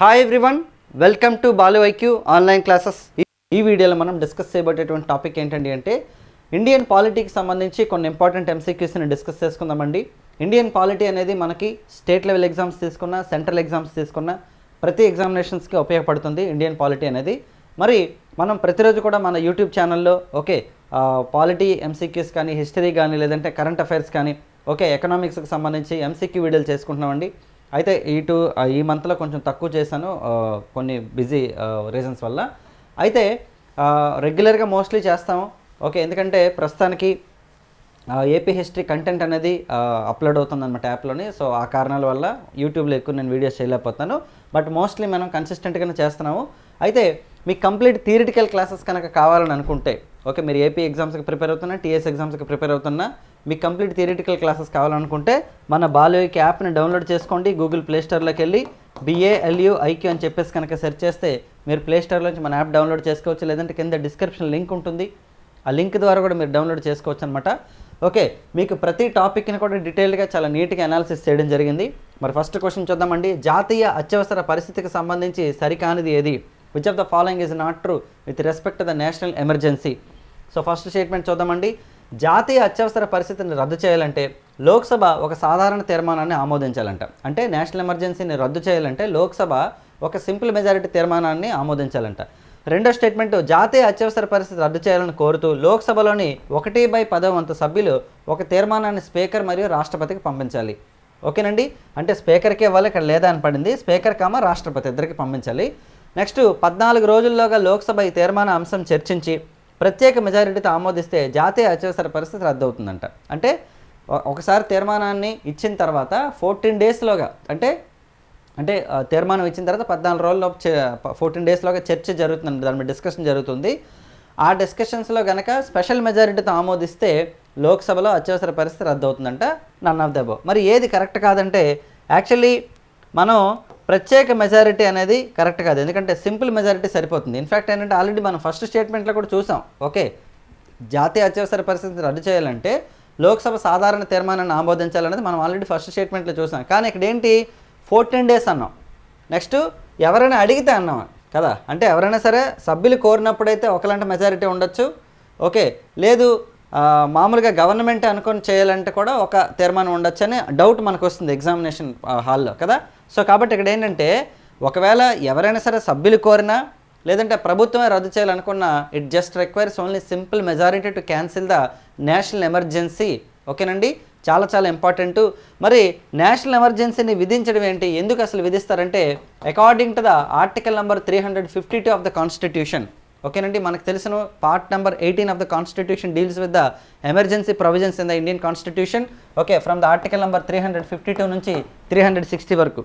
Hi everyone welcome to Balu IQ online classes ఈ వీడియోలో మనం డిస్కస్ చేయబడేటువంటి టాపిక్ ఏంటండి అంటే ఇండియన్ పాలిటీకి సంబంధించి కొన్ని ఇంపార్టెంట్ ఎంసీక్యూస్ని డిస్కస్ చేసుకుందామండి. ఇండియన్ పాలిటీ అనేది మనకి స్టేట్ లెవెల్ ఎగ్జామ్స్ తీసుకున్న సెంట్రల్ ఎగ్జామ్స్ తీసుకున్న ప్రతి ఎగ్జామినేషన్స్కి ఉపయోగపడుతుంది ఇండియన్ పాలిటీ అనేది. మరి మనం ప్రతిరోజు కూడా మన యూట్యూబ్ ఛానల్లో ఓకే పాలిటీ ఎంసీక్యూస్ కానీ హిస్టరీ కానీ లేదంటే కరెంట్ అఫైర్స్ కానీ ఓకే ఎకనామిక్స్కి సంబంధించి ఎంసీక్యూ వీడియోలు చేసుకుంటున్నామండి. అయితే ఇటు ఈ మంత్లో కొంచెం తక్కువ చేశాను కొన్ని బిజీ రీజన్స్ వల్ల. అయితే రెగ్యులర్గా మోస్ట్లీ చేస్తాము. ఓకే ఎందుకంటే ప్రస్తుతానికి ఏపీ హిస్టరీ కంటెంట్ అనేది అప్లోడ్ అవుతుంది అనమాట యాప్లోని. సో ఆ కారణాల వల్ల యూట్యూబ్లో ఎక్కువ నేను వీడియోస్ చేయలేకపోతాను. బట్ మోస్ట్లీ మనం కన్సిస్టెంట్గానే చేస్తున్నాము. అయితే మీకు కంప్లీట్ థియరిటికల్ క్లాసెస్ కనుక కావాలని అనుకుంటే ఓకే మీరు ఏపీ ఎగ్జామ్స్కి ప్రిపేర్ అవుతున్నా టీఎస్ ఎగ్జామ్స్కి ప్రిపేర్ అవుతున్నా మీకు కంప్లీట్ థియరిటికల్ క్లాసెస్ కావాలనుకుంటే మన బాలోకి యాప్ని డౌన్లోడ్ చేసుకోండి గూగుల్ ప్లేస్టోర్లోకి వెళ్ళి బిఏఎల్యూ ఐక్యూ అని చెప్పేసి కనుక సెర్చ్ చేస్తే మీరు ప్లేస్టోర్ నుంచి మన యాప్ డౌన్లోడ్ చేసుకోవచ్చు లేదంటే కింద డిస్క్రిప్షన్ లింక్ ఉంటుంది. ఆ లింక్ ద్వారా కూడా మీరు డౌన్లోడ్ చేసుకోవచ్చు అనమాట ఓకే మీకు ప్రతి టాపిక్ని కూడా డీటెయిల్గా చాలా నీట్గా అనాలిసిస్ చేయడం జరిగింది. మరి ఫస్ట్ క్వశ్చన్ చూద్దామండి. జాతీయ అత్యవసర పరిస్థితికి సంబంధించి సరికానిది ఏది? Which of the following is not true with respect the national emergency so first statement చూద్దామండి. జాతీయ అత్యవసర పరిస్థితిని రద్దు చేయాలంటే లోక్సభ ఒక సాధారణ తీర్మానాన్ని ఆమోదించాలంట. అంటే నేషనల్ ఎమర్జెన్సీని రద్దు చేయాలంటే లోక్సభ ఒక సింపుల్ మెజారిటీ తీర్మానాన్ని ఆమోదించాలంట. రెండో స్టేట్మెంట్ జాతీయ అత్యవసర పరిస్థితి రద్దు చేయాలని కోరుతూ లోక్సభలోని ఒకటి బై పదో వంతు సభ్యులు ఒక తీర్మానాన్ని స్పీకర్ మరియు రాష్ట్రపతికి పంపించాలి. ఓకేనండి? అంటే స్పీకర్కి ఇవ్వాలి ఇక్కడ లేదా అని పడింది. స్పీకర్ కామ రాష్ట్రపతి ఇద్దరికి పంపించాలి. నెక్స్ట్ పద్నాలుగు రోజుల్లోగా లోక్సభ ఈ తీర్మాన అంశం చర్చించి ప్రత్యేక మెజారిటీతో ఆమోదిస్తే జాతీయ అత్యవసర పరిస్థితి రద్దు అవుతుందంట అంటే ఒకసారి తీర్మానాన్ని ఇచ్చిన తర్వాత ఫోర్టీన్ డేస్లోగా అంటే అంటే తీర్మానం ఇచ్చిన తర్వాత పద్నాలుగు రోజుల్లో ఫోర్టీన్ డేస్లోగా చర్చ జరుగుతుంది దాని మీద డిస్కషన్ జరుగుతుంది. ఆ డిస్కషన్స్లో కనుక స్పెషల్ మెజారిటీతో ఆమోదిస్తే లోక్సభలో అత్యవసర పరిస్థితి రద్దవుతుందంట నన్ ఆఫ్ దెబో మరి ఏది కరెక్ట్ కాదంటే యాక్చువల్లీ మనం ప్రత్యేక మెజారిటీ అనేది కరెక్ట్ కాదు. ఎందుకంటే సింపుల్ మెజారిటీ సరిపోతుంది. ఇన్ఫ్యాక్ట్ ఏంటంటే ఆల్రెడీ మనం ఫస్ట్ స్టేట్మెంట్లో కూడా చూసాం. ఓకే. జాతీయ అత్యవసర పరిస్థితిని రద్దు చేయాలంటే లోక్సభ సాధారణ తీర్మానాన్ని ఆమోదించాలనేది మనం ఆల్రెడీ ఫస్ట్ స్టేట్మెంట్లో చూసాం. కానీ ఇక్కడ ఏంటి? ఫోర్టీన్ డేస్ అన్నాం. నెక్స్ట్ ఎవరైనా అడిగితే అన్నాం. కదా? అంటే ఎవరైనా సరే సభ్యులు కోరినప్పుడైతే ఒకలాంటి మెజారిటీ ఉండొచ్చు. ఓకే. లేదు మామూలుగా గవర్నమెంట్ అనుకొని చేయాలంటే కూడా ఒక తీర్మానం ఉండొచ్చు అని డౌట్ మనకు వస్తుంది ఎగ్జామినేషన్ హాల్లో కదా? సో కాబట్టి ఇక్కడ ఏంటంటే ఒకవేళ ఎవరైనా సరే సభ్యులు కోరినా లేదంటే ప్రభుత్వమే రద్దు చేయాలనుకున్నా it just requires only simple majority to cancel the national emergency ఓకేనండి? చాలా చాలా ఇంపార్టెంట్ మరి నేషనల్ ఎమర్జెన్సీని విధించడం ఏంటి? ఎందుకు అసలు విధిస్తారంటే according to the article number three hundred fifty two of the constitution ఓకేనండి మనకు తెలిసిన part number eighteen of the constitution deals with the emergency provisions in the Indian constitution okay from the article number three hundred fifty two నుంచి three hundred sixty వరకు.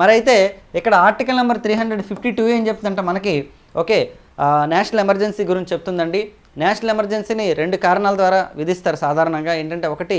మరి అయితే ఇక్కడ article number three hundred fifty two ఏం చెప్తుందంటే మనకి okay national emergency గురించి చెప్తుందండి. నేషనల్ ఎమర్జెన్సీని రెండు కారణాల ద్వారా విధిస్తారు సాధారణంగా. ఏంటంటే ఒకటి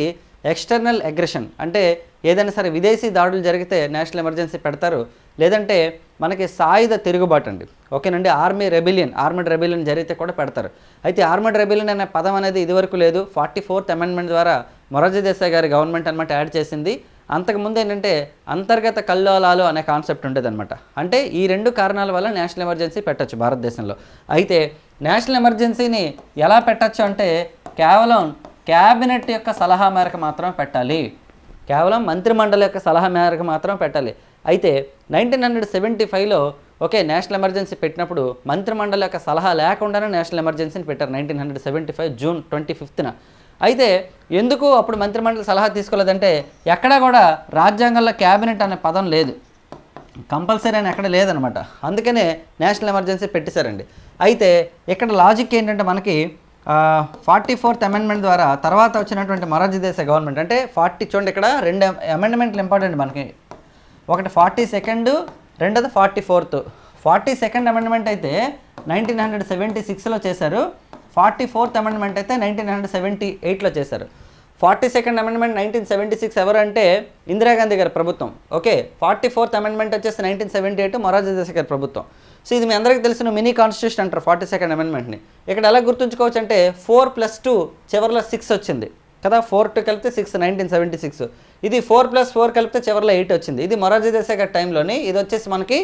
ఎక్స్టర్నల్ అగ్రెషన్ అంటే ఏదైనా సరే విదేశీ దాడులు జరిగితే నేషనల్ ఎమర్జెన్సీ పెడతారు. లేదంటే మనకి సాయుధ తిరుగుబాటు అండి. ఓకేనండి? ఆర్మీ రెబిలియన్ ఆర్మడ్ రెబిలియన్ జరిగితే కూడా పెడతారు. అయితే ఆర్మడ్ రెబిలియన్ అనే పదం అనేది ఇదివరకు లేదు. ఫార్టీ ఫోర్త్ అమెండ్మెంట్ ద్వారా మొరార్జీ దేశాయ్ గారి గవర్నమెంట్ అనమాట యాడ్ చేసింది. అంతకుముందు ఏంటంటే అంతర్గత కల్లోలాలు అనే కాన్సెప్ట్ ఉండేదన్నమాట. అంటే ఈ రెండు కారణాల వల్ల నేషనల్ ఎమర్జెన్సీ పెట్టచ్చు భారతదేశంలో. అయితే నేషనల్ ఎమర్జెన్సీని ఎలా పెట్టచ్చు అంటే కేవలం క్యాబినెట్ యొక్క సలహా మేరకు మాత్రమే పెట్టాలి. కేవలం మంత్రిమండలి యొక్క సలహా మేరకు మాత్రమే పెట్టాలి. అయితే నైన్టీన్ హండ్రెడ్ సెవెంటీ ఫైవ్లో ఓకే నేషనల్ ఎమర్జెన్సీ పెట్టినప్పుడు మంత్రిమండలి యొక్క సలహా లేకుండానే నేషనల్ ఎమర్జెన్సీని పెట్టారు nineteen hundred seventy five June twenty ఫిఫ్త్న. అయితే ఎందుకు అప్పుడు మంత్రిమండలి సలహా తీసుకోలేదంటే ఎక్కడా కూడా రాజ్యాంగంలో క్యాబినెట్ అనే పదం లేదు. కంపల్సరీ అని ఎక్కడ లేదనమాట. అందుకనే నేషనల్ ఎమర్జెన్సీ పెట్టేశారండి. అయితే ఇక్కడ లాజిక్ ఏంటంటే మనకి ఫార్టీ ఫోర్త్ అమెండ్మెంట్ ద్వారా తర్వాత వచ్చినటువంటి మొరార్జీ దేశాయ్ గవర్నమెంట్ అంటే ఫార్టీ చూడండి ఇక్కడ రెండు అమెండ్మెంట్లు ఇంపార్టెంట్ మనకి. ఒకటి ఫార్టీ సెకండ్ రెండోది forty fourth. Forty second amendment అయితే నైన్టీన్ హండ్రెడ్ సెవెంటీ సిక్స్లో చేశారు. ఫార్టీ ఫోర్త్ అమెండ్మెంట్ అయితే నైన్టీన్ హండ్రెడ్ సెవెంటీ ఎయిట్లో చేశారు. Forty second amendment nineteen seventy six ఎవరంటే ఇందిరాగాంధీ గారి ప్రభుత్వం. ఓకే ఫార్టీ ఫోర్త్ అమెండ్మెంట్ వచ్చేసి nineteen seventy eight Morarji Desai గారి ప్రభుత్వం. సో ఇది మీ అందరికీ తెలిసిన మినీ కాన్స్టిట్యూషన్ అంటారు ఫార్టీ సెకండ్ అమెండ్మెంట్ని. ఇక్కడ ఎలా గుర్తుంచుకోవచ్చు అంటే ఫోర్ ప్లస్ టూ చివరిలో సిక్స్ వచ్చింది కదా ఫోర్ టు కలిపితే సిక్స్ నైన్టీన్ సెవెంటీ సిక్స్. ఇది ఫోర్ ప్లస్ ఫోర్ కలిపితే చివరిలో ఎయిట్ వచ్చింది. ఇది మొరార్జీ దేశాయ్ గారి టైంలోని ఇది వచ్చేసి మనకి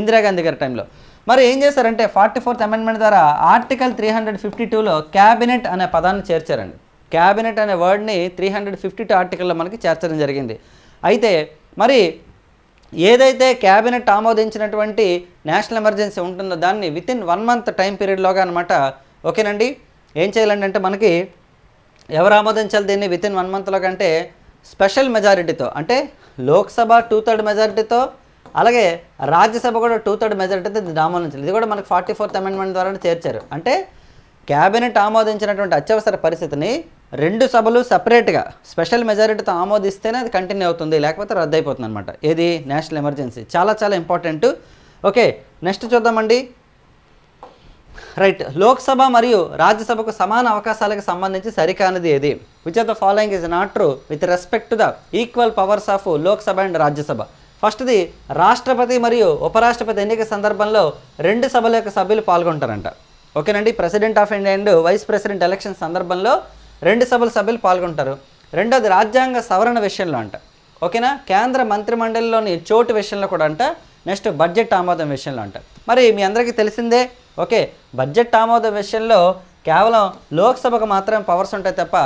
ఇందిరాగాంధీ గారి టైంలో. మరి ఏం చేశారంటే ఫార్టీ ఫోర్త్ అమెండ్మెంట్ ద్వారా ఆర్టికల్ త్రీ హండ్రెడ్ ఫిఫ్టీ టూలో క్యాబినెట్ అనే పదాన్ని చేర్చారండి. క్యాబినెట్ అనే వర్డ్ని త్రీ హండ్రెడ్ ఫిఫ్టీ టూ ఆర్టికల్లో మనకి చేర్చడం జరిగింది. అయితే మరి ఏదైతే క్యాబినెట్ ఆమోదించినటువంటి నేషనల్ ఎమర్జెన్సీ ఉంటుందో దాన్ని within one month time పీరియడ్లోగా అనమాట ఓకేనండి? ఏం చేయాలండి అంటే మనకి ఎవరు ఆమోదించాలి దీన్ని విత్ ఇన్ వన్ మంత్లో కంటే? స్పెషల్ మెజారిటీతో అంటే లోక్సభ టూ థర్డ్ మెజారిటీతో అలాగే రాజ్యసభ కూడా టూ థర్డ్ మెజారిటీతో దీన్ని ఆమోదించాలి. ఇది కూడా మనకి ఫార్టీ ఫోర్త్ అమెండ్మెంట్ ద్వారా చేర్చారు. అంటే క్యాబినెట్ ఆమోదించినటువంటి అత్యవసర పరిస్థితిని రెండు సభలు సపరేట్గా స్పెషల్ మెజారిటీతో ఆమోదిస్తేనే అది కంటిన్యూ అవుతుంది లేకపోతే రద్దు అయిపోతుంది అనమాట ఏది? నేషనల్ ఎమర్జెన్సీ చాలా చాలా ఇంపార్టెంట్ ఓకే నెక్స్ట్ చూద్దామండి. రైట్ లోక్సభ మరియు రాజ్యసభకు సమాన అవకాశాలకు సంబంధించి సరికానిది ఏది? Which of the following is not true with respect to the equal powers of Lok Sabha and Rajya Sabha? ఫస్ట్ది రాష్ట్రపతి మరియు ఉపరాష్ట్రపతి ఎన్నిక సందర్భంలో రెండు సభల యొక్క సభ్యులు పాల్గొంటారంట. ఓకేనండి president of India and vice president election సందర్భంలో రెండు సభల సభ్యులు పాల్గొంటారు. రెండోది రాజ్యాంగ సవరణ విషయంలో అంట. ఓకేనా? కేంద్ర మంత్రిమండలిలోని చోటు విషయంలో కూడా అంట. నెక్స్ట్ బడ్జెట్ ఆమోదం విషయంలో అంట. మరి మీ అందరికీ తెలిసిందే ఓకే బడ్జెట్ ఆమోదం విషయంలో కేవలం లోక్సభకు మాత్రమే పవర్స్ ఉంటాయి తప్ప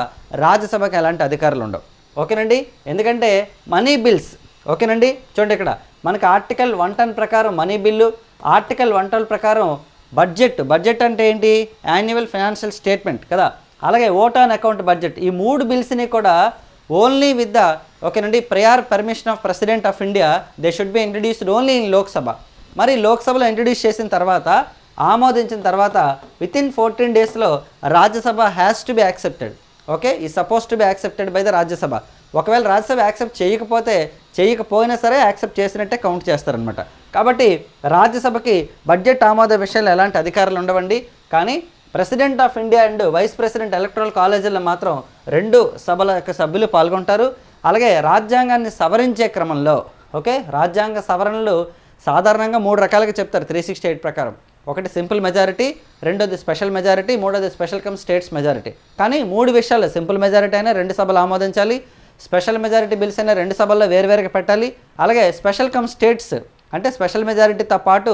రాజ్యసభకు ఎలాంటి అధికారులు ఉండవు. ఓకేనండి? ఎందుకంటే మనీ బిల్స్ ఓకేనండి? చూడండి ఇక్కడ మనకు ఆర్టికల్ వన్ టెన్ ప్రకారం money bill article one twelve ప్రకారం బడ్జెట్. బడ్జెట్ అంటే ఏంటి? యాన్యువల్ ఫైనాన్షియల్ స్టేట్మెంట్ కదా. అలాగే ఓట్ ఆన్ అకౌంట్ బడ్జెట్. ఈ మూడు బిల్స్ని కూడా ఓన్లీ విత్ ద ఓకేనండి prior permission of president of India they should be introduced only in Lok Sabha మరి లోక్సభలో ఇంట్రడ్యూస్ చేసిన తర్వాత ఆమోదించిన తర్వాత విత్ ఇన్ ఫోర్టీన్ డేస్లో Rajya Sabha has to be accepted okay ఈ suppose to be accepted by the Rajya Sabha. ఒకవేళ Rajya Sabha accept చేయకపోతే చేయకపోయినా సరే యాక్సెప్ట్ చేసినట్టే కౌంట్ చేస్తారనమాట కాబట్టి రాజ్యసభకి బడ్జెట్ ఆమోద విషయంలో ఎలాంటి అధికారులు ఉండవండి. కానీ president of India and vice president electoral కాలేజీల్లో మాత్రం రెండు సభల యొక్క సభ్యులు పాల్గొంటారు. అలాగే రాజ్యాంగాన్ని సవరించే క్రమంలో ఓకే? రాజ్యాంగ సవరణలు సాధారణంగా మూడు రకాలుగా చెప్తారు త్రీ సిక్స్టీ ఎయిట్ ప్రకారం. ఒకటి సింపుల్ మెజారిటీ రెండోది స్పెషల్ మెజారిటీ మూడోది స్పెషల్ కమ్ స్టేట్స్ మెజారిటీ. కానీ మూడు విషయాలు సింపుల్ మెజారిటీ అయినా రెండు సభలు ఆమోదించాలి స్పెషల్ మెజారిటీ బిల్స్ అయినా రెండు సభల్లో వేరువేరుగా పెట్టాలి అలాగే స్పెషల్ కమ్ స్టేట్స్ అంటే స్పెషల్ మెజారిటీతో పాటు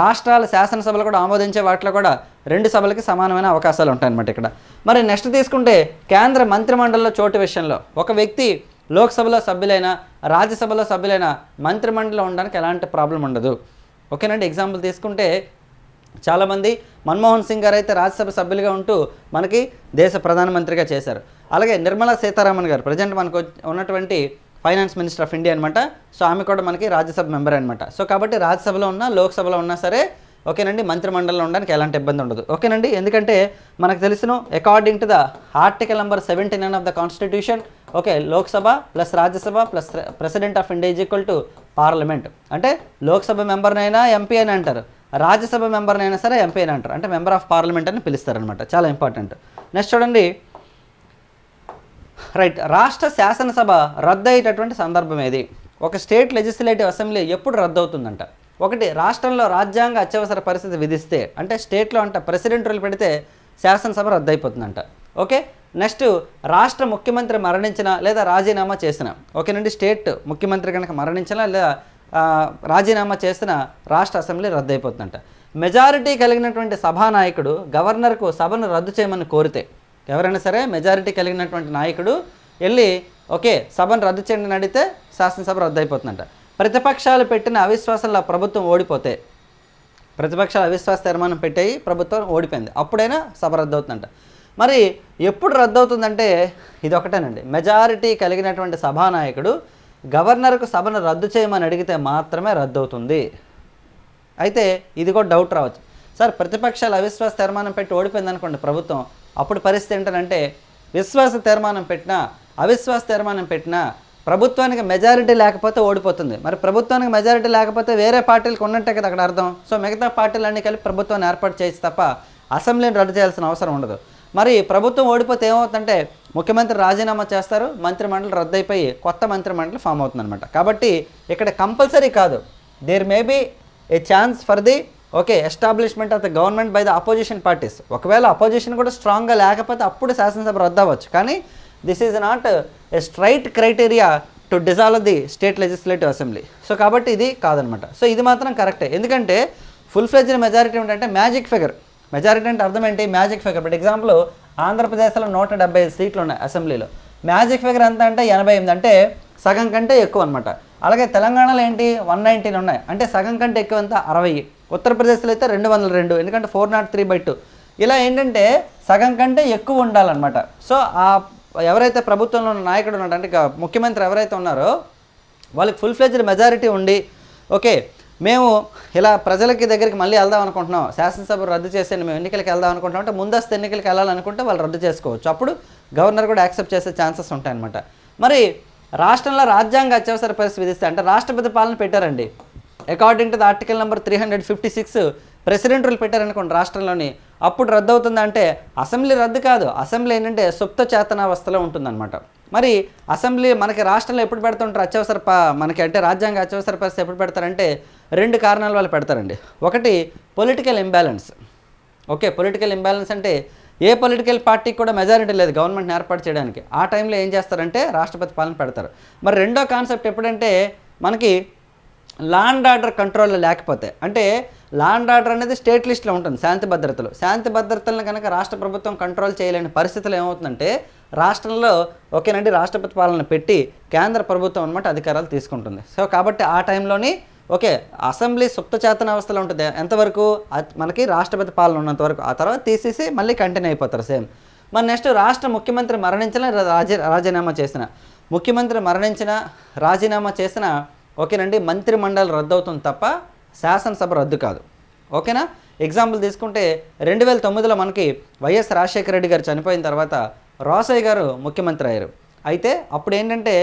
రాష్ట్రాల శాసనసభలు కూడా ఆమోదించే వాటిలో కూడా రెండు సభలకి సమానమైన అవకాశాలు ఉంటాయన్నమాట ఇక్కడ. మరి నెక్స్ట్ తీసుకుంటే కేంద్ర మంత్రిమండలిలో చోటు విషయంలో ఒక వ్యక్తి లోక్సభలో సభ్యులైన రాజ్యసభలో సభ్యులైన మంత్రిమండలిలో ఉండడానికి ఎలాంటి ప్రాబ్లం ఉండదు. ఓకేనండి ఎగ్జాంపుల్ తీసుకుంటే చాలామంది మన్మోహన్ సింగ్ గారు అయితే రాజ్యసభ సభ్యులుగా ఉంటూ మనకి దేశ ప్రధానమంత్రిగా చేశారు. అలాగే నిర్మలా సీతారామన్ గారు ప్రజెంట్ మనకు ఉన్నటువంటి ఫైనాన్స్ మినిస్టర్ ఆఫ్ ఇండియా అనమాట సో ఆమె కూడా మనకి రాజ్యసభ మెంబర్ అనమాట సో కాబట్టి రాజ్యసభలో ఉన్నా లోక్సభలో ఉన్నా సరే ఓకేనండి మంత్రిమండలిలో ఉండడానికి ఎలాంటి ఇబ్బంది ఉండదు. ఓకేనండి ఎందుకంటే మనకు తెలిసిన according to the article number seventy nine of the constitution okay Lok Sabha plus Rajya Sabha plus president of India is equal to parliament అంటే లోక్సభ మెంబర్నైనా ఎంపీ అని అంటారు. రాజ్యసభ మెంబర్నైనా సరే ఎంపీ అని అంటారు. అంటే మెంబర్ ఆఫ్ పార్లమెంట్ అని పిలుస్తారనమాట చాలా ఇంపార్టెంట్ నెక్స్ట్ చూడండి రైట్ రాష్ట్ర శాసనసభ రద్దు అయ్యేటటువంటి సందర్భం ఏది? ఒక స్టేట్ లెజిస్లేటివ్ అసెంబ్లీ ఎప్పుడు రద్దు అవుతుందంట ఒకటి రాష్ట్రంలో రాజ్యాంగ అత్యవసర పరిస్థితి విధిస్తే అంటే స్టేట్లో అంట ప్రెసిడెంట్ రూల్ పెడితే శాసనసభ రద్దు అయిపోతుందంట ఓకే? నెక్స్ట్ రాష్ట్ర ముఖ్యమంత్రి మరణించిన లేదా రాజీనామా చేసిన ఓకేనండి స్టేట్ ముఖ్యమంత్రి కనుక మరణించినా లేదా రాజీనామా చేసిన రాష్ట్ర అసెంబ్లీ రద్దు అయిపోతుందంట మెజారిటీ కలిగినటువంటి సభానాయకుడు గవర్నర్కు సభను రద్దు చేయమని కోరితే ఎవరైనా సరే మెజారిటీ కలిగినటువంటి నాయకుడు వెళ్ళి ఓకే సభను రద్దు చేయండి అని అడిగితే శాసనసభ రద్దు అయిపోతుందంట ప్రతిపక్షాలు పెట్టిన అవిశ్వాసంలో ప్రభుత్వం ఓడిపోతే ప్రతిపక్షాలు అవిశ్వాస తీర్మానం పెట్టాయి ప్రభుత్వం ఓడిపోయింది. అప్పుడైనా సభ రద్దు అవుతుందంట మరి ఎప్పుడు రద్దు అవుతుందంటే ఇది ఒకటేనండి మెజారిటీ కలిగినటువంటి సభానాయకుడు గవర్నర్కు సభను రద్దు చేయమని అడిగితే మాత్రమే రద్దు అవుతుంది అయితే ఇది కూడా డౌట్ రావచ్చు. సార్ ప్రతిపక్షాలు అవిశ్వాస తీర్మానం పెట్టి ఓడిపోయింది అనుకోండి ప్రభుత్వం అప్పుడు పరిస్థితి ఏంటంటే విశ్వాస తీర్మానం పెట్టినా అవిశ్వాస తీర్మానం పెట్టినా ప్రభుత్వానికి మెజారిటీ లేకపోతే ఓడిపోతుంది. మరి ప్రభుత్వానికి మెజారిటీ లేకపోతే వేరే పార్టీలకు ఉన్నట్టే కదా అక్కడ అర్థం. సో మిగతా పార్టీలన్నీ కలిపి ప్రభుత్వాన్ని ఏర్పాటు చేయొచ్చు తప్ప అసెంబ్లీని రద్దు చేయాల్సిన అవసరం ఉండదు. మరి ప్రభుత్వం ఓడిపోతే ఏమవుతుందంటే ముఖ్యమంత్రి రాజీనామా చేస్తారు మంత్రిమండలి రద్దయిపోయి కొత్త మంత్రిమండలి ఫామ్ అవుతుందన్నమాట. కాబట్టి ఇక్కడ కంపల్సరీ కాదు. There may be a chance for the okay establishment of the government by the opposition parties ఒకవేళ అపోజిషన్ కూడా స్ట్రాంగ్గా లేకపోతే అప్పుడు శాసనసభ రద్దవచ్చు అవ్వచ్చు. కానీ this is not a straight criteria to dissolve the state legislative assembly so కాబట్టి ఇది కాదనమాట. సో ఇది మాత్రం కరెక్టే ఎందుకంటే ఫుల్ ఫ్లెజ్డ్ మెజారిటీ ఏంటంటే మ్యాజిక్ ఫిగర్ మెజారిటీ అంటే అర్థం ఏంటి? మ్యాజిక్ ఫిగర్ బట్ ఎగ్జాంపుల్ ఆంధ్రప్రదేశ్లో నూట డెబ్బై ఐదు సీట్లు ఉన్నాయి అసెంబ్లీలో. మ్యాజిక్ ఫిగర్ ఎంత అంటే ఎనభై ఎనిమిది. అంటే సగం కంటే ఎక్కువ అనమాట అలాగే తెలంగాణలో ఏంటి? వన్ నైన్టీన్ ఉన్నాయి. అంటే సగం కంటే ఎక్కువ ఎంత? అరవై. ఉత్తరప్రదేశ్లో అయితే రెండు వందల రెండు. ఎందుకంటే four not three by two ఇలా ఏంటంటే సగం కంటే ఎక్కువ ఉండాలన్నమాట. సో ఆ ఎవరైతే ప్రభుత్వంలో ఉన్న నాయకుడు ఉన్నాడు అంటే ముఖ్యమంత్రి ఎవరైతే ఉన్నారో వాళ్ళకి ఫుల్ ఫ్లెజ్డ్ మెజారిటీ ఉండి ఓకే మేము ఇలా ప్రజలకి దగ్గరికి మళ్ళీ వెళ్దాం అనుకుంటున్నాం. శాసనసభ రద్దు చేసేయండి మేము ఎన్నికలకు వెళ్దాం అనుకుంటున్నాం అంటే ముందస్తు ఎన్నికలకు వెళ్ళాలనుకుంటే వాళ్ళు రద్దు చేసుకోవచ్చు. అప్పుడు గవర్నర్ కూడా యాక్సెప్ట్ చేసే ఛాన్సెస్ ఉంటాయన్నమాట. మరి రాష్ట్రంలో రాజ్యాంగ అత్యవసర పరిస్థితి విధిస్తే అంటే రాష్ట్రపతి పాలన పెట్టారండి. According to the article number three hundred fifty six president rule పెట్టారనుకోండి రాష్ట్రంలోని అప్పుడు రద్దు అవుతుందంటే అసెంబ్లీ రద్దు కాదు. అసెంబ్లీ ఏంటంటే సుప్త చేతనావస్థలో ఉంటుందన్నమాట. మరి అసెంబ్లీ మనకి రాష్ట్రంలో ఎప్పుడు పెడుతుంటారు? అత్యవసర ప మనకి అంటే రాజ్యాంగ అత్యవసర పరిస్థితి ఎప్పుడు పెడతారంటే రెండు కారణాల వల్ల పెడతారండి. ఒకటి political imbalance okay political imbalance అంటే ఏ పొలిటికల్ పార్టీకి కూడా మెజారిటీ లేదు గవర్నమెంట్ని ఏర్పాటు చేయడానికి. ఆ టైంలో ఏం చేస్తారంటే రాష్ట్రపతి పాలన పెడతారు. మరి రెండో కాన్సెప్ట్ ఎప్పుడంటే మనకి లా అండ్ ఆర్డర్ కంట్రోల్లో లేకపోతే అంటే లా అండ్ ఆర్డర్ అనేది స్టేట్ లిస్ట్లో ఉంటుంది శాంతి భద్రతలు. శాంతి భద్రతలను కనుక రాష్ట్ర ప్రభుత్వం కంట్రోల్ చేయలేని పరిస్థితులు ఏమవుతుందంటే రాష్ట్రంలో ఓకేనండి రాష్ట్రపతి పాలన పెట్టి కేంద్ర ప్రభుత్వం అనమాట అధికారాలు తీసుకుంటుంది. సో కాబట్టి ఆ టైంలోని ఓకే అసెంబ్లీ సుప్త చేతన అవస్థలో ఉంటుంది. ఎంతవరకు? మనకి రాష్ట్రపతి పాలన ఉన్నంత వరకు. ఆ తర్వాత తీసేసి మళ్ళీ కంటిన్యూ అయిపోతారు సేమ్. మరి నెక్స్ట్ రాష్ట్ర ముఖ్యమంత్రి మరణించిన రాజీ రాజీనామా చేసిన. ముఖ్యమంత్రి మరణించిన రాజీనామా చేసిన ఓకేనండి మంత్రి మండలి రద్దు అవుతుంది తప్ప శాసనసభ రద్దు కాదు. ఓకేనా? ఎగ్జాంపుల్ తీసుకుంటే రెండు వేల తొమ్మిదిలో మనకి వైఎస్ రాజశేఖర రెడ్డి గారు చనిపోయిన తర్వాత రోసయ్య గారు ముఖ్యమంత్రి అయ్యారు. అయితే అప్పుడు ఏంటంటే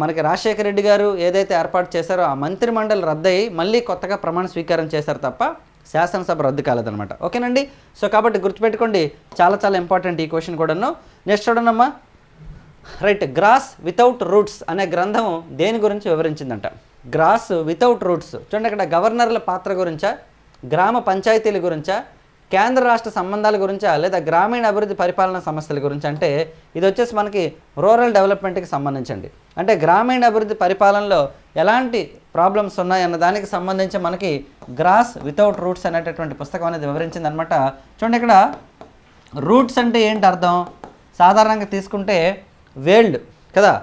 మనకి రాజశేఖర రెడ్డి గారు ఏదైతే ఏర్పాటు చేశారో ఆ మంత్రి మండలి రద్దయి మళ్ళీ కొత్తగా ప్రమాణ స్వీకారం చేశారు తప్ప శాసనసభ రద్దు కాలేదనమాట ఓకేనండి? సో కాబట్టి గుర్తుపెట్టుకోండి చాలా చాలా ఇంపార్టెంట్ ఈ క్వశ్చన్ కూడాను. నెక్స్ట్ చూడనమ్మా రైట్ గ్రాస్ వితౌట్ రూట్స్ అనే గ్రంథం దేని గురించి వివరించిందంట? Gross without roots. చూడండి అక్కడ గవర్నర్ల పాత్ర గురించా? గ్రామ పంచాయతీల గురించా? కేంద్ర రాష్ట్ర సంబంధాల గురించా లేదా గ్రామీణ అభివృద్ధి పరిపాలన సమస్యల గురించి అంటే ఇది వచ్చేసి మనకి రూరల్ డెవలప్మెంట్కి సంబంధించండి. అంటే గ్రామీణ అభివృద్ధి పరిపాలనలో ఎలాంటి ప్రాబ్లమ్స్ ఉన్నాయన్న దానికి సంబంధించి మనకి గ్రాస్ వితౌట్ రూట్స్ అనేటటువంటి పుస్తకం అనేది వివరించింది అనమాట చూడండి ఇక్కడ రూట్స్ అంటే ఏంటి అర్థం? సాధారణంగా తీసుకుంటే వేల్డ్ కదా?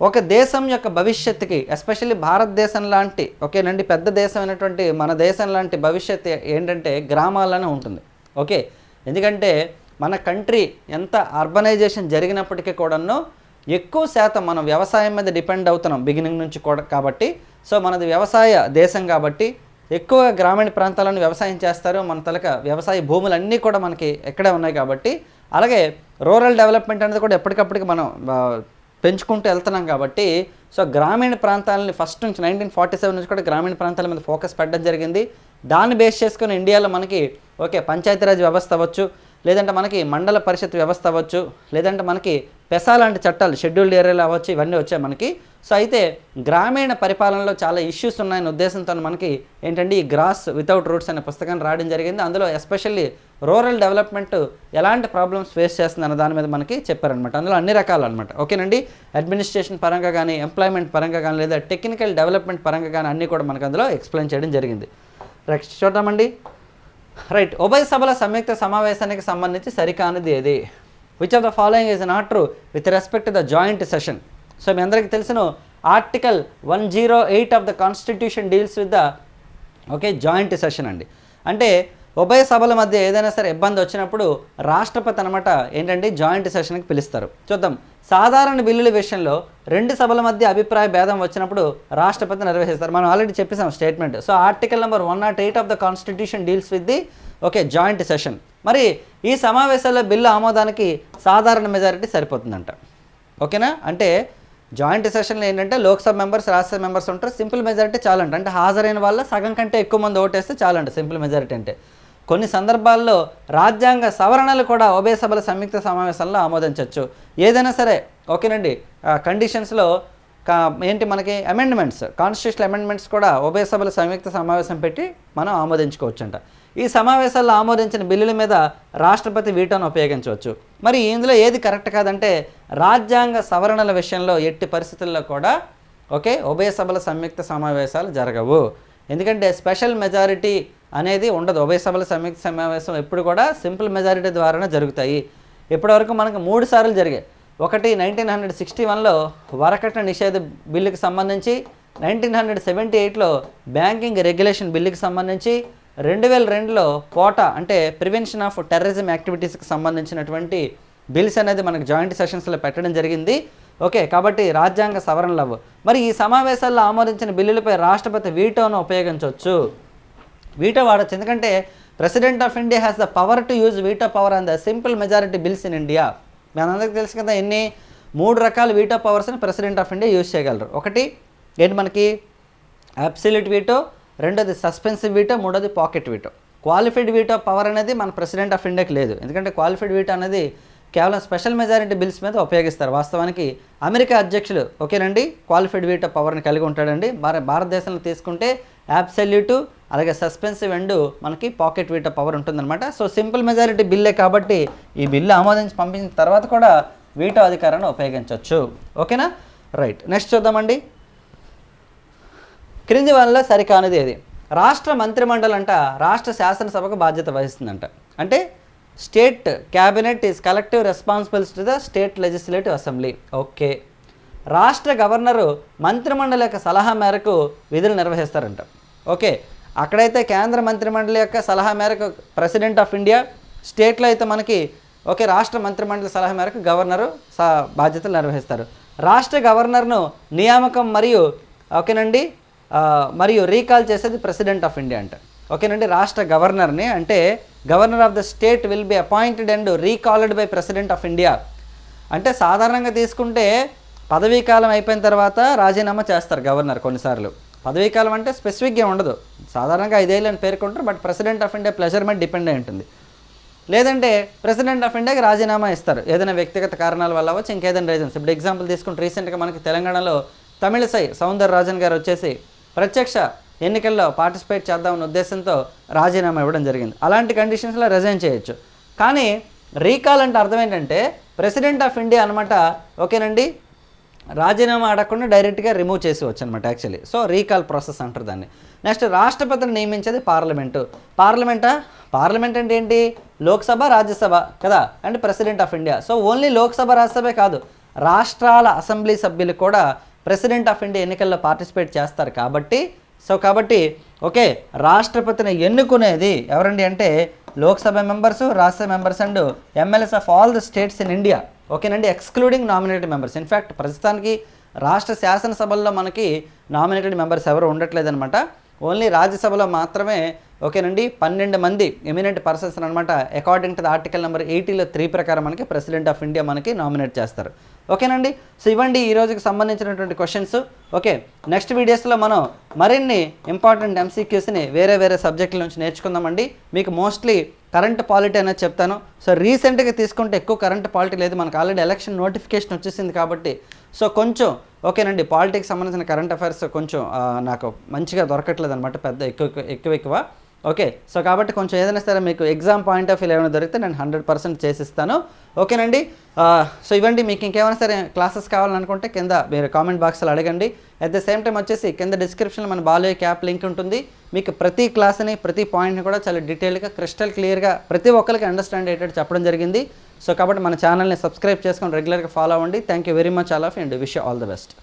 ఒక దేశం యొక్క భవిష్యత్తుకి ఎస్పెషల్లీ భారతదేశం లాంటి ఓకేనండి పెద్ద దేశం అయినటువంటి మన దేశం లాంటి భవిష్యత్తు ఏంటంటే గ్రామాల్లోనే ఉంటుంది. ఓకే. ఎందుకంటే మన కంట్రీ ఎంత అర్బనైజేషన్ జరిగినప్పటికీ కూడాను ఎక్కువ శాతం మనం వ్యవసాయం మీద డిపెండ్ అవుతున్నాం బిగినింగ్ నుంచి కూడా కాబట్టి. సో మనది వ్యవసాయ దేశం కాబట్టి ఎక్కువ గ్రామీణ ప్రాంతాలను వ్యవసాయం చేస్తారు. మన తలక వ్యవసాయ భూములన్నీ కూడా మనకి ఎక్కడే ఉన్నాయి కాబట్టి. అలాగే రూరల్ డెవలప్మెంట్ అనేది కూడా ఎప్పటికప్పటికి మనం పెంచుకుంటూ వెళ్తున్నాం కాబట్టి. సో గ్రామీణ ప్రాంతాలని ఫస్ట్ నుంచి నైన్టీన్ ఫార్టీ సెవెన్ నుంచి కూడా గ్రామీణ ప్రాంతాల మీద ఫోకస్ పెట్టడం జరిగింది. దాన్ని బేస్ చేసుకుని ఇండియాలో మనకి ఓకే పంచాయతీరాజ్ వ్యవస్థ అవ్వచ్చు లేదంటే మనకి మండల పరిషత్ వ్యవస్థ అవ్వచ్చు లేదంటే మనకి పెసా లాంటి చట్టాలు షెడ్యూల్డ్ ఏరియాలు అవ్వచ్చు ఇవన్నీ వచ్చాయి మనకి. సో అయితే గ్రామీణ పరిపాలనలో చాలా ఇష్యూస్ ఉన్నాయనే ఉద్దేశంతో మనకి ఏంటంటే ఈ గ్రాస్ వితౌట్ రూట్స్ అనే పుస్తకాన్ని రాయడం జరిగింది. అందులో ఎస్పెషల్లీ రూరల్ డెవలప్మెంట్ ఎలాంటి ప్రాబ్లమ్స్ ఫేస్ చేస్తుంది అన్న దాని మీద మనకి చెప్పారనమాట అందులో అన్ని రకాలు అనమాట ఓకేనండి? అడ్మినిస్ట్రేషన్ పరంగా కానీ ఎంప్లాయ్మెంట్ పరంగా కానీ లేదా టెక్నికల్ డెవలప్మెంట్ పరంగా కానీ అన్నీ కూడా మనకు అందులో ఎక్స్ప్లెయిన్ చేయడం జరిగింది. నెక్స్ట్ చూద్దామండి. రైట్ ఉభయ సభల సంయుక్త సమావేశానికి సంబంధించి సరికానిది ఏది? Which of the following is not true with respect the joint session so మీ అందరికీ తెలిసిన article one zero eight of the constitution deals with the okay joint session అండి. అంటే ఉభయ సభల మధ్య ఏదైనా సరే ఇబ్బంది వచ్చినప్పుడు రాష్ట్రపతి అనమాట ఏంటంటే జాయింట్ సెషన్కి పిలుస్తారు. చూద్దాం. సాధారణ బిల్లుల విషయంలో రెండు సభల మధ్య అభిప్రాయ భేదం వచ్చినప్పుడు రాష్ట్రపతి నిర్వహిస్తారు. మనం already చెప్పేసాం statement so article number one nought eight of the constitution deals with the okay joint session మరి ఈ సమావేశాల్లో బిల్లు ఆమోదానికి సాధారణ మెజారిటీ సరిపోతుందంట. ఓకేనా? అంటే జాయింట్ సెషన్లో ఏంటంటే లోక్సభ మెంబర్స్ రాజ్యసభ మెంబర్స్ ఉంటారు. సింపుల్ మెజారిటీ చాలంట. అంటే హాజరైన వాళ్ళ సగం కంటే ఎక్కువ మంది ఓటేస్తే చాలంట. సింపుల్ మెజారిటీ అంటే. కొన్ని సందర్భాల్లో రాజ్యాంగ సవరణలు కూడా ఉభయ సభల సంయుక్త సమావేశంలో ఆమోదించవచ్చు ఏదైనా సరే ఓకేనండి. కండిషన్స్లో కా ఏంటి మనకి అమెండ్మెంట్స్ కాన్స్టిట్యూషన్ అమెండ్మెంట్స్ కూడా ఉభయ సభల సంయుక్త సమావేశం పెట్టి మనం ఆమోదించుకోవచ్చంట. ఈ సమావేశాల్లో ఆమోదించిన బిల్లుల మీద రాష్ట్రపతి వీటోను ఉపయోగించవచ్చు. మరి ఇందులో ఏది కరెక్ట్ కాదంటే రాజ్యాంగ సవరణల విషయంలో ఎట్టి పరిస్థితుల్లో కూడా ఓకే ఉభయ సభల సంయుక్త సమావేశాలు జరగవు. ఎందుకంటే స్పెషల్ మెజారిటీ అనేది ఉండదు. ఉభయ సభల సంయుక్త సమావేశం ఎప్పుడు కూడా సింపుల్ మెజారిటీ ద్వారానే జరుగుతాయి. ఇప్పటివరకు మనకు మూడు సార్లు జరిగాయి. ఒకటి నైన్టీన్ హండ్రెడ్ సిక్స్టీ వన్లో వరకట్న నిషేధ బిల్లుకి సంబంధించి నైన్టీన్ హండ్రెడ్ సెవెంటీ ఎయిట్లో బ్యాంకింగ్ రెగ్యులేషన్ బిల్లుకి సంబంధించి రెండు వేల రెండులో పోటా అంటే ప్రివెన్షన్ ఆఫ్ టెర్రరిజం యాక్టివిటీస్కి సంబంధించినటువంటి బిల్స్ అనేది మనకు జాయింట్ సెషన్స్లో పెట్టడం జరిగింది. ఓకే కాబట్టి రాజ్యాంగ సవరణలు అవ్వు. మరి ఈ సమావేశాల్లో ఆమోదించిన బిల్లులపై రాష్ట్రపతి వీటోను ఉపయోగించవచ్చు వీటో వాడచ్చు. ఎందుకంటే president of India has the power to use veto power and the simple majority bills in India. మనందరికీ తెలుసు కదా ఎన్ని మూడు రకాల వీటో పవర్స్ని ప్రెసిడెంట్ ఆఫ్ ఇండియా యూజ్ చేయగలరు. ఒకటి ఏంటి మనకి? అబ్సల్యూట్ వీటో రెండోది సస్పెన్సివ్ వీటో మూడోది pocket veto. Qualified veto power అనేది మన ప్రెసిడెంట్ ఆఫ్ ఇండియాకి లేదు. ఎందుకంటే క్వాలిఫైడ్ వీటో అనేది కేవలం స్పెషల్ మెజారిటీ బిల్స్ మీద ఉపయోగిస్తారు. వాస్తవానికి అమెరికా అధ్యక్షులు ఓకేనండి? క్వాలిఫైడ్ వీటో పవర్ని కలిగి ఉంటాడండి. భార భారతదేశంలో తీసుకుంటే యాబ్సల్యూటు అలాగే సస్పెన్సివ్ ఎండ్ మనకి పాకెట్ వీటో పవర్ ఉంటుందన్నమాట. సో సింపుల్ మెజారిటీ బిల్లే కాబట్టి ఈ బిల్లు ఆమోదించి పంపించిన తర్వాత కూడా వీటో అధికారాన్ని ఉపయోగించవచ్చు ఓకేనా? రైట్. నెక్స్ట్ చూద్దామండి. క్రింది వల్ల సరికానిది ఏది? రాష్ట్ర మంత్రిమండలి అంట రాష్ట్ర శాసనసభకు బాధ్యత వహిస్తుందంట. అంటే state cabinet is collective responsibility to the state legislative assembly. Okay. రాష్ట్ర గవర్నరు మంత్రిమండలి యొక్క సలహా మేరకు విధులు నిర్వహిస్తారంట. ఓకే. అక్కడైతే కేంద్ర మంత్రిమండలి యొక్క సలహా మేరకు ప్రెసిడెంట్ ఆఫ్ ఇండియా స్టేట్లో అయితే మనకి ఓకే రాష్ట్ర మంత్రిమండలి సలహా మేరకు గవర్నరు సా బాధ్యతలు నిర్వహిస్తారు. రాష్ట్ర గవర్నర్ను నియామకం మరియు ఓకేనండి మరియు రీకాల్ చేసేది ప్రెసిడెంట్ ఆఫ్ ఇండియా అంట. ఓకేనండి రాష్ట్ర గవర్నర్ని అంటే governor of the state will be appointed and recalled by president of India. అంటే సాధారణంగా తీసుకుంటే పదవీ కాలం అయిపోయిన తర్వాత రాజీనామా చేస్తారు గవర్నర్ కొన్నిసార్లు. పదవీ కాలం అంటే స్పెసిఫిక్గా ఉండదు. సాధారణంగా ఐదేళ్ళు అని పేర్కొంటారు బట్ ప్రెసిడెంట్ ఆఫ్ ఇండియా ప్లెజర్మెంట్ డిపెండ్ అయి ఉంటుంది. లేదంటే ప్రెసిడెంట్ ఆఫ్ ఇండియాకి రాజీనామా ఇస్తారు. ఏదైనా వ్యక్తిగత కారణాల వల్ల వచ్చి ఇంకేదైనా రీజన్స్ ఇప్పుడు ఎగ్జాంపుల్ తీసుకుంటే రీసెంట్గా మనకి తెలంగాణలో తమిళసై సౌందర్ రాజన్ గారు వచ్చేసి ప్రత్యక్ష ఎన్నికల్లో పార్టిసిపేట్ చేద్దామన్న ఉద్దేశంతో రాజీనామా ఇవ్వడం జరిగింది. అలాంటి కండిషన్స్లో రిజైన్ చేయొచ్చు. కానీ రీకాల్ అంటే అర్థం ఏంటంటే ప్రెసిడెంట్ ఆఫ్ ఇండియా అనమాట ఓకేనండి? రాజీనామా అడగకుండా డైరెక్ట్గా రిమూవ్ చేసేవచ్చు అనమాట యాక్చువల్లీ సో రీకాల్ ప్రాసెస్ అంటారు దాన్ని. నెక్స్ట్ రాష్ట్రపతిని నియమించేది పార్లమెంటు. పార్లమెంటా? పార్లమెంట్ అంటే ఏంటి? లోక్సభ రాజ్యసభ కదా? And president of India. So only Lok Sabha రాజ్యసభే కాదు రాష్ట్రాల అసెంబ్లీ సభ్యులు కూడా ప్రెసిడెంట్ ఆఫ్ ఇండియా ఎన్నికల్లో పార్టిసిపేట్ చేస్తారు కాబట్టి సో కాబట్టి ఓకే రాష్ట్రపతిని ఎన్నుకునేది ఎవరండి అంటే Lok Sabha members Rajya Sabha members and MLAs of all the states in India. ఓకేనండి excluding nominated members in fact ప్రస్తుతానికి రాష్ట్ర శాసనసభల్లో మనకి నామినేటెడ్ మెంబర్స్ ఎవరు ఉండట్లేదనమాట ఓన్లీ రాజ్యసభలో మాత్రమే ఓకేనండి పన్నెండు మంది ఎమినెంట్ పర్సన్స్ అనమాట according to the article number ఎయిటీలో three ప్రకారం మనకి ప్రెసిడెంట్ ఆఫ్ ఇండియా మనకి నామినేట్ చేస్తారు. ఓకేనండి? సో ఇవ్వండి ఈ రోజుకి సంబంధించినటువంటి క్వశ్చన్స్ ఓకే నెక్స్ట్ వీడియోస్లో మనం మరిన్ని ఇంపార్టెంట్ ఎంసీక్యూస్ని వేరే వేరే సబ్జెక్టుల నుంచి నేర్చుకుందామండి. మీకు మోస్ట్లీ కరెంట్ పాలిటీ అనేది చెప్తాను. సో రీసెంట్గా తీసుకుంటే ఎక్కువ కరెంట్ పాలిటీ లేదు. మనకు ఆల్రెడీ ఎలక్షన్ నోటిఫికేషన్ వచ్చేసింది కాబట్టి. సో కొంచెం ఓకేనండి పాలిటిక్స్ సంబంధించిన కరెంట్ అఫైర్స్ కొంచెం నాకు మంచిగా దొరకట్లేదు అనమాట పెద్ద ఎక్కువ ఎక్కువ ఎక్కువ. ఓకే సో కాబట్టి కొంచెం ఏదైనా సరే మీకు ఎగ్జామ్ పాయింట్ ఆఫ్ వ్యూ ఏమైనా దొరికితే నేను హండ్రెడ్ పర్సెంట్ చేసిస్తాను. ఓకేనండి? సో ఇవ్వండి మీకు ఇంకేమైనా సరే క్లాసెస్ కావాలనుకుంటే కింద మీరు కామెంట్ బాక్స్లో అడగండి. అట్ ద సేమ్ టైం వచ్చేసి కింద డిస్క్రిప్షన్లో మన బాలయ్య క్యాప్ లింక్ ఉంటుంది. మీకు ప్రతి క్లాస్ని ప్రతి పాయింట్ని కూడా చాలా డీటెయిల్గా క్రిస్టల్ క్లియర్గా ప్రతి ఒక్కరికి అండర్స్టాండ్ అయ్యేటట్టు చెప్పడం జరిగింది. సో కాబట్టి మన ఛానల్ని సబ్స్క్రైబ్ చేసుకొని రెగ్యులర్గా ఫాలో అవ్వండి. Thank you very much all of and wish all the best